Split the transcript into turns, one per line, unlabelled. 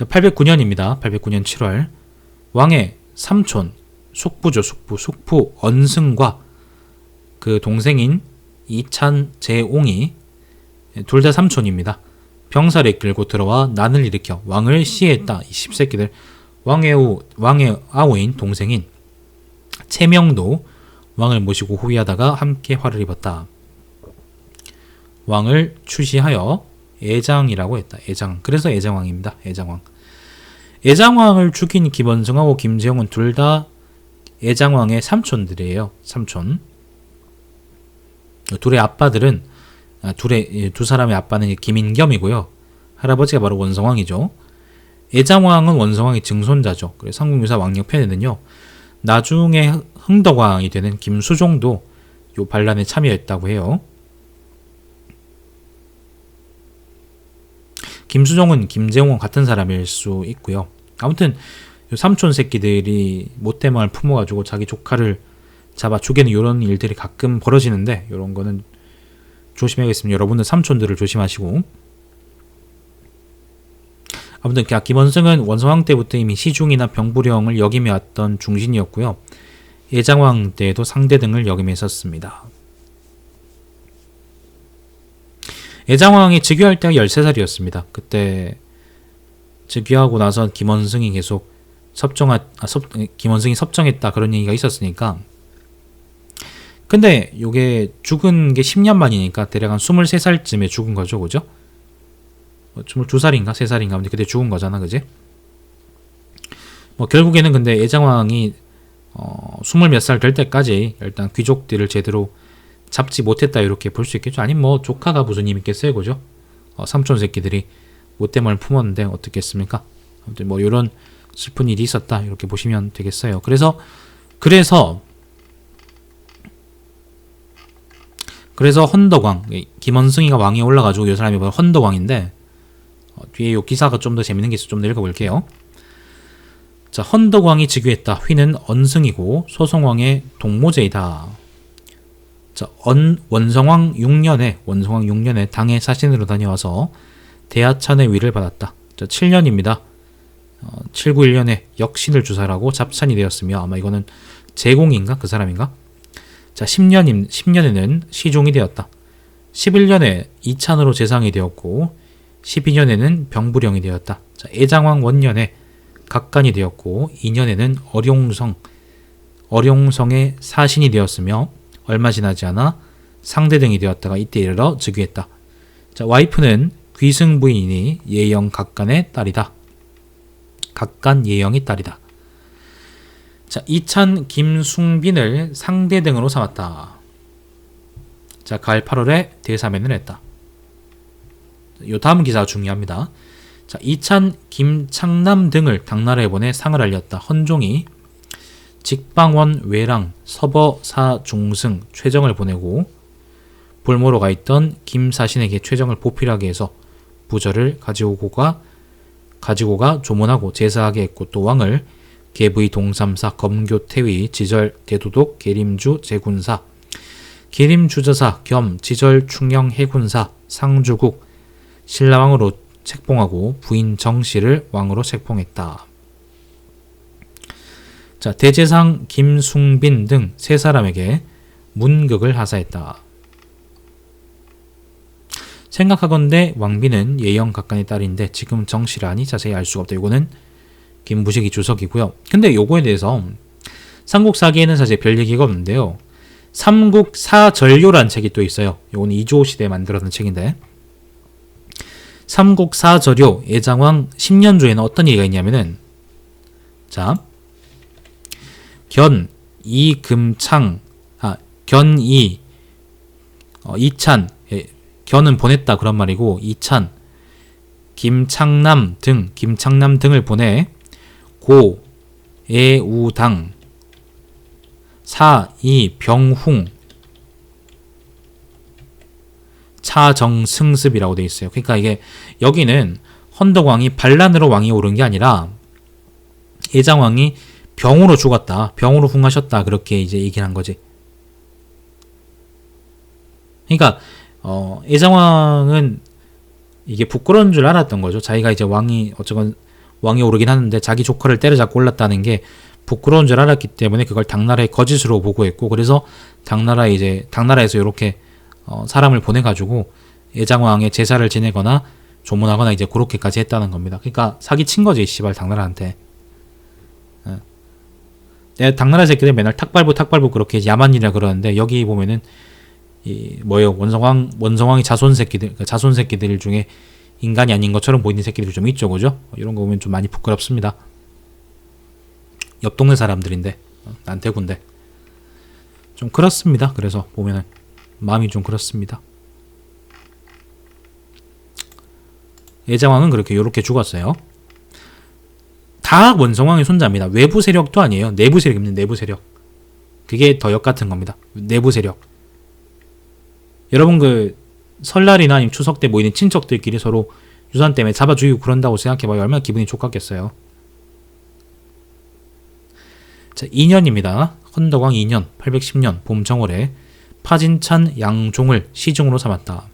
자, 809년입니다. 809년 7월 왕의 삼촌 숙부죠 숙부 숙부 언승과 그 동생인 이찬 제옹이 둘 다 삼촌입니다. 병사를 끌고 들어와 난을 일으켜 왕을 시해했다. 이 십새끼들 왕의 우 왕의 아우인 동생인 채명도 왕을 모시고 호위하다가 함께 화를 입었다. 왕을 추시하여 애장이라고 했다. 애장. 그래서 애장왕입니다. 애장왕. 애장왕을 죽인 김원승하고 김재용은 둘다 애장왕의 삼촌들이에요. 삼촌. 둘의 아빠들은 아, 둘의 예, 두 사람의 아빠는 김인겸이고요. 할아버지가 바로 원성왕이죠. 애장왕은 원성왕의 증손자죠. 그래서 삼국유사 왕력편에는요. 나중에 흥덕왕이 되는 김수종도 요 반란에 참여했다고 해요. 김수종은 김재홍과 같은 사람일 수 있고요. 아무튼 요 삼촌 새끼들이 못대망을 품어가지고 자기 조카를 잡아 죽이는 이런 일들이 가끔 벌어지는데 이런 거는 조심해야겠습니다. 여러분들 삼촌들을 조심하시고 아무튼 그 김원승은 원성왕 때부터 이미 시중이나 병부령을 역임해 왔던 중신이었고요. 예장왕 때에도 상대 등을 역임해 섰습니다. 예장왕이 즉위할 때가 13살이었습니다. 그때 즉위하고 나서 김원승이 계속 섭정하, 아, 섭, 김원승이 섭정했다 그런 얘기가 있었으니까 근데 요게 죽은 게 10년 만이니까 대략 한 23살쯤에 죽은 거죠. 그죠? 22살인가? 뭐 3살인가? 근데 그때 죽은 거잖아. 그지? 뭐 결국에는 근데 예장왕이 어, 20몇 살 될 때까지 일단 귀족들을 제대로 잡지 못했다 이렇게 볼 수 있겠죠. 아니면 뭐 조카가 무슨 힘 있겠어요. 그죠? 어, 삼촌 새끼들이 못됨을 품었는데 어떻겠습니까? 아무튼 뭐 이런 슬픈 일이 있었다 이렇게 보시면 되겠어요. 그래서 그래서 그래서 헌덕왕 김원승이가 왕에 올라가지고 이 사람이 바로 헌덕왕인데 어, 뒤에 요 기사가 좀 더 재밌는 게 있어 좀 더 읽어볼게요. 자 헌덕왕이 즉위했다. 휘는 언승이고 소송왕의 동모제이다. 자 언, 원성왕 6년에 원성왕 6년에 당의 사신으로 다녀와서 대하찬의 위를 받았다. 자 7년입니다. 어, 791년에 역신을 주사라고 잡찬이 되었으며 아마 이거는 제공인가 그 사람인가? 자 10년 10년에는 시종이 되었다. 11년에 이찬으로 재상이 되었고 12년에는 병부령이 되었다. 자, 애장왕 원년에 각간이 되었고 2년에는 어룡성 어룡성의 사신이 되었으며 얼마 지나지 않아 상대 등이 되었다가 이때 이르러 즉위했다. 자, 와이프는 귀승 부인이 예영 각간의 딸이다. 각간 예영의 딸이다. 자, 이찬 김숭빈을 상대 등으로 삼았다. 자, 가을 8월에 대사면을 했다. 요 다음 기사가 중요합니다. 자, 이찬, 김창남 등을 당나라에 보내 상을 알렸다. 헌종이 직방원 외랑 서버사 중승 최정을 보내고 볼모로 가 있던 김사신에게 최정을 보필하게 해서 부절을 가지고가 가지고가 조문하고 제사하게 했고 또 왕을 계부의 동삼사 검교태위 지절 대도독 계림주 제군사 계림주저사 겸 지절 충영 해군사 상주국 신라왕으로 책봉하고 부인 정씨를 왕으로 책봉했다. 자, 대제상 김숭빈 등 세 사람에게 문극을 하사했다. 생각하건대 왕비는 예영 각간의 딸인데 지금 정씨라니 자세히 알 수가 없다. 이거는 김부식이 주석이고요. 근데 요거에 대해서 삼국사기에는 사실 별 얘기가 없는데요. 삼국사전료란 책이 또 있어요. 요거는 이조 시대에 만들었던 책인데 삼국사저료 예장왕 10년조에는 어떤 얘기가 있냐면은 자 견, 이금창, 아, 견이, 어, 이찬, 예, 견은 보냈다 그런 말이고 이찬, 김창남 등, 김창남 등을 보내 고, 애우당, 사, 이, 병훈, 차정승습이라고 돼 있어요. 그러니까 이게 여기는 헌덕왕이 반란으로 왕이 오른 게 아니라 예장왕이 병으로 죽었다. 병으로 흉하셨다. 그렇게 이제 얘기를 한 거지. 그러니까 어, 예장왕은 이게 부끄러운 줄 알았던 거죠. 자기가 이제 왕이 어쩌건 왕이 오르긴 하는데 자기 조카를 때려잡고 올랐다는 게 부끄러운 줄 알았기 때문에 그걸 당나라의 거짓으로 보고했고 그래서 당나라 이제 당나라에서 이렇게 어, 사람을 보내가지고 예장왕의 제사를 지내거나 조문하거나 이제 그렇게까지 했다는 겁니다. 그러니까 사기 친 거지 씨발 당나라한테. 당나라 새끼들 맨날 탁발부 탁발부 그렇게 야만이라 그러는데 여기 보면은 이 뭐예요 원성왕 원성왕의 자손 새끼들 그 자손 새끼들 중에 인간이 아닌 것처럼 보이는 새끼들이 좀 있죠, 그죠? 어, 이런 거 보면 좀 많이 부끄럽습니다. 옆 동네 사람들인데 어, 난태군데 좀 그렇습니다. 그래서 보면은 마음이 좀 그렇습니다. 예장왕은 그렇게 요렇게 죽었어요. 다 원성왕의 손자입니다. 외부 세력도 아니에요. 내부 세력입니다. 내부 세력. 그게 더 역 같은 겁니다. 내부 세력. 여러분 그 설날이나 추석 때 모이는 친척들끼리 서로 유산 때문에 잡아 죽이고 그런다고 생각해봐요. 얼마나 기분이 족같겠어요. 자, 2년입니다. 헌덕왕 2년, 810년 봄 정월에 파진찬 양종을 시중으로 삼았다.